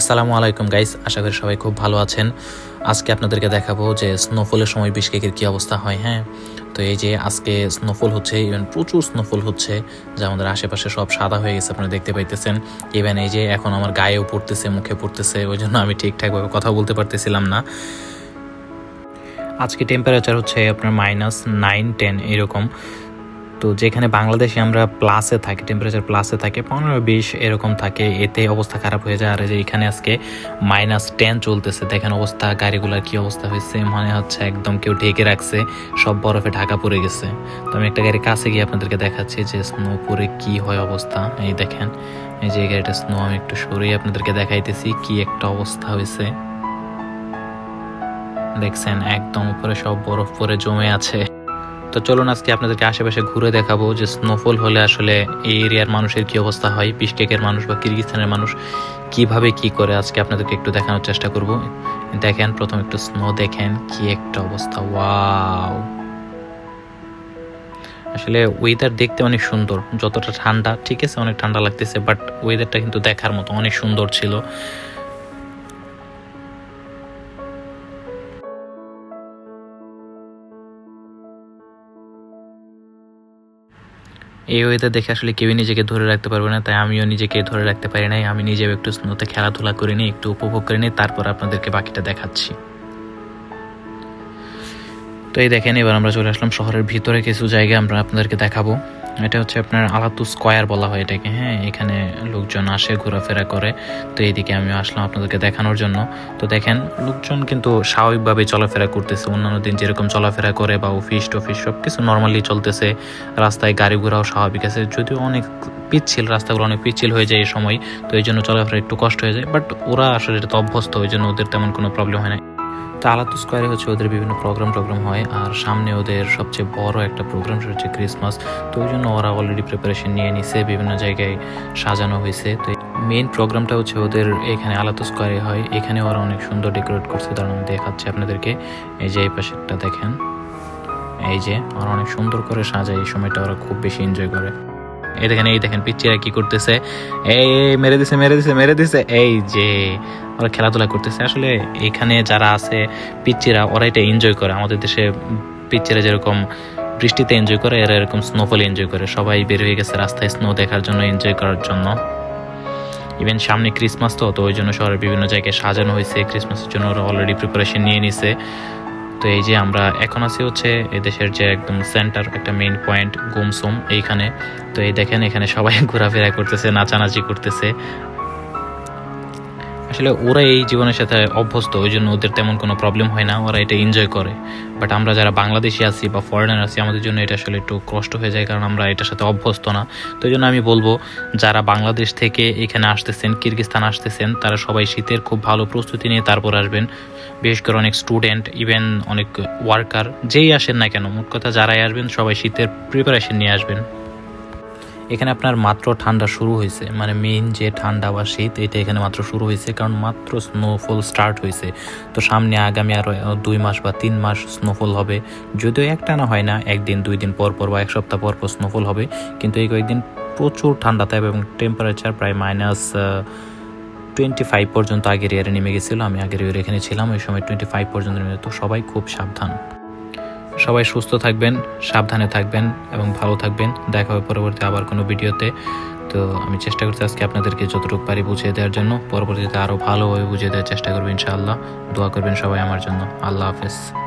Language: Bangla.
আসসালামু আলাইকুম গাইস আশা করি সবাই খুব ভালো আছেন। আজকে আপনাদেরকে দেখাবো যে স্নোফলের সময় বিশকেকের কী অবস্থা হয় হ্যাঁ? তো এই যে আজকে স্নোফল হচ্ছে ইভেন প্রচুর স্নোফল হচ্ছে, যা আমাদের আশেপাশে সব সাদা হয়ে গেছে, আপনারা দেখতে পাইতেছেন। ইভেন এই যে এখন আমার গায়েও পড়তেছে, মুখে পড়তেছে, ওই জন্য আমি ঠিকঠাকভাবে কথা বলতে পারতেছিলাম না। আজকে টেম্পারেচার হচ্ছে আপনার মাইনাস নাইন টেন এরকম। তো যেখানে বাংলাদেশে আমরা প্লাসে থাকি টেম্পারেচার প্লাসে থাকে, পনেরো বিশ এরকম থাকে, এতে অবস্থা খারাপ হয়ে যায়। আর যে এখানে আজকে মাইনাস টেন চলতেছে, দেখেন অবস্থা, গাড়িগুলোর কি অবস্থা হয়েছে, মনে হচ্ছে একদম কেউ ঢেকে রাখছে, সব বরফে ঢাকা পড়ে গেছে। তো আমি একটা গাড়ির কাছে গিয়ে আপনাদেরকে দেখাচ্ছি যে স্নো পরে কি হয় অবস্থা। এই দেখেন, এই যে গাড়িটা স্নো আমি একটু সরিয়ে আপনাদেরকে দেখাইতেছি কি একটা অবস্থা হয়েছে। দেখছেন, একদম উপরে সব বরফ পরে জমে আছে। তো চলুন আজকে আপনাদেরকে আশেপাশে ঘুরে দেখাবো যে স্নোফল হলে আসলে এই এরিয়ার মানুষের কি অবস্থা হয় বিশকেকের মানুষ বা কিরগিস্তানের মানুষ কীভাবে কি করে, আজকে আপনাদেরকে একটু দেখানোর চেষ্টা করব। দেখেন, প্রথম একটু স্নো দেখেন, কি একটা অবস্থা ওয়াও আসলে ওয়েদার দেখতে অনেক সুন্দর, যতটা ঠান্ডা, ঠিক আছে, অনেক ঠান্ডা লাগতেছে বাট ওয়েদারটা কিন্তু দেখার মতো অনেক সুন্দর ছিল। এই ওয়েদার দেখে আসলে কেউই নিজেকে ধরে রাখতে পারবে না, তাই আমিও নিজেকে ধরে রাখতে পারি নাই। আমি নিজেও একটু স্নোতে খেলাধুলা করে নিই, একটু উপভোগ করে নিই, তারপর আপনাদেরকে বাকিটা দেখাচ্ছি। তো এই দেখেন, এবার আমরা চলে আসলাম শহরের ভিতরে, কিছু জায়গা আমরা আপনাদেরকে দেখাবো। এটা হচ্ছে আপনার আলাতু স্কোয়ার বলা হয় এটাকে হ্যাঁ? এখানে লোকজন আসে, ঘোরাফেরা করে। তো এইদিকে আমি আসলাম আপনাদেরকে দেখানোর জন্য। তো দেখেন, লোকজন কিন্তু স্বাভাবিকভাবে চলাফেরা করতেছে। অন্যান্য দিন যেরকম চলাফেরা করে বা অফিস টফিস সব কিছু নর্মালি চলতেছে। রাস্তায় গাড়ি ঘোড়াও স্বাভাবিক আছে। যদিও অনেক পিচ্ছিল, রাস্তাগুলো অনেক পিচ্ছিল হয়ে যায় এই সময়। তো এই জন্য চলাফেরা একটু কষ্ট হয়ে যায়। বাট ওরা আসলে এটা তো অভ্যস্ত ওই জন্য ওদের তেমন কোনো প্রবলেম হয় না। তো আলাতু স্কোয়ারে হচ্ছে ওদের বিভিন্ন প্রোগ্রাম টোগ্রাম হয়, আর সামনে ওদের সবচেয়ে বড় একটা প্রোগ্রাম সেটা হচ্ছে ক্রিসমাস তো ওই জন্য ওরা অলরেডি প্রিপারেশন নিয়ে নিছে, বিভিন্ন জায়গায় সাজানো হয়েছে। তো মেইন প্রোগ্রামটা হচ্ছে ওদের এখানে আলাতু স্কোয়ারে হয়। এখানে ওরা অনেক সুন্দর ডেকোরেট করছে, তার আমি দেখাচ্ছি আপনাদেরকে। এই যে এই পাশেরটা দেখেন। এই যে ওরা অনেক সুন্দর করে সাজায়, এই সময়টা ওরা খুব বেশি এনজয় করে। এই দেখেন এই দেখেন, পিচ্চিরা কি করতেছে? এই মেরে দিছে মেরে দিছে মেরে দিছে। এই যে, ওরা খেলাধুলা করতেছে। আসলে এখানে যারা আছে পিচ্চিরা ওরা এটা এনজয় করে। আমাদের দেশে পিচ্চিরা যেরকম বৃষ্টিতে এনজয় করে, এরা এরকম স্নোফলে এনজয় করে। সবাই বের হয়ে গেছে রাস্তায় স্নো দেখার জন্য এনজয় করার জন্য। ইভেন সামনে ক্রিসমাস তো তো ওই জন্য শহরের বিভিন্ন জায়গায় সাজানো হয়েছে। ক্রিসমাসের জন্য ওরা অলরেডি প্রিপারেশন নিয়ে নিছে। তো এই যে আমরা এখন আছি হচ্ছে এই দেশের যে একদম সেন্টার একটা মেইন পয়েন্ট গুমসুম এইখানে। তো এই দেখেন এখানে সবাই ঘোরাফেরা করতেছে, নাচানাচি করতেছে। আসলে ওরা এই জীবনের সাথে অভ্যস্ত ওই জন্য ওদের তেমন কোনো প্রবলেম হয় না, ওরা এটা এনজয় করে। বাট আমরা যারা বাংলাদেশি আছি বা ফরেনার আছি, আমাদের জন্য এটা আসলে একটু কষ্ট হয়ে যায়, কারণ আমরা এটার সাথে অভ্যস্ত না। তো জন্য আমি বলব, যারা বাংলাদেশ থেকে এখানে আসতেছেন কিরগিস্তান আসতেছেন, তারা সবাই শীতের খুব ভালো প্রস্তুতি নিয়ে তারপর আসবেন। বিশেষ করে অনেক স্টুডেন্ট ইভেন অনেক ওয়ার্কার যেই আসেন না কেন, মোট কথা যারাই আসবেন, সবাই শীতের প্রিপারেশন নিয়ে আসবেন। এখানে আপনার মাত্র ঠান্ডা শুরু হয়েছে। মানে মেইন যে ঠান্ডা বা শীত, এটা এখানে মাত্র শুরু হয়েছে কারণ মাত্র স্নোফল স্টার্ট হয়েছে। তো সামনে আগামী আরও দুই মাস বা তিন মাস স্নোফল হবে। যদিও একটা না হয় না, একদিন, দুই দিন পর পর বা এক সপ্তাহ পর পর স্নোফল হবে। কিন্তু এই কয়েকদিন প্রচুর ঠান্ডা থাকবে এবং টেম্পারেচার প্রায় মাইনাস টোয়েন্টি ফাইভ পর্যন্ত আগের ইয়ারে নেমে গেছিল। আমি আগের ইয়ারে এখানে ছিলাম, ওই সময় টোয়েন্টি ফাইভ পর্যন্ত নেমে তো সবাই খুব সাবধান। সবাই সুস্থ থাকবেন, সাবধানে থাকবেন এবং ভালো থাকবেন। দেখা হবে পরবর্তী আবার কোনো ভিডিওতে। তো আমি চেষ্টা করছি আজকে আপনাদেরকে যতটুকু পারি বুঝিয়ে দেওয়ার জন্য। পরবর্তীতে আরও ভালোভাবে বুঝিয়ে দেওয়ার চেষ্টা করবেন ইনশাআল্লাহ। দোয়া করবেন সবাই আমার জন্য। আল্লাহ হাফেজ।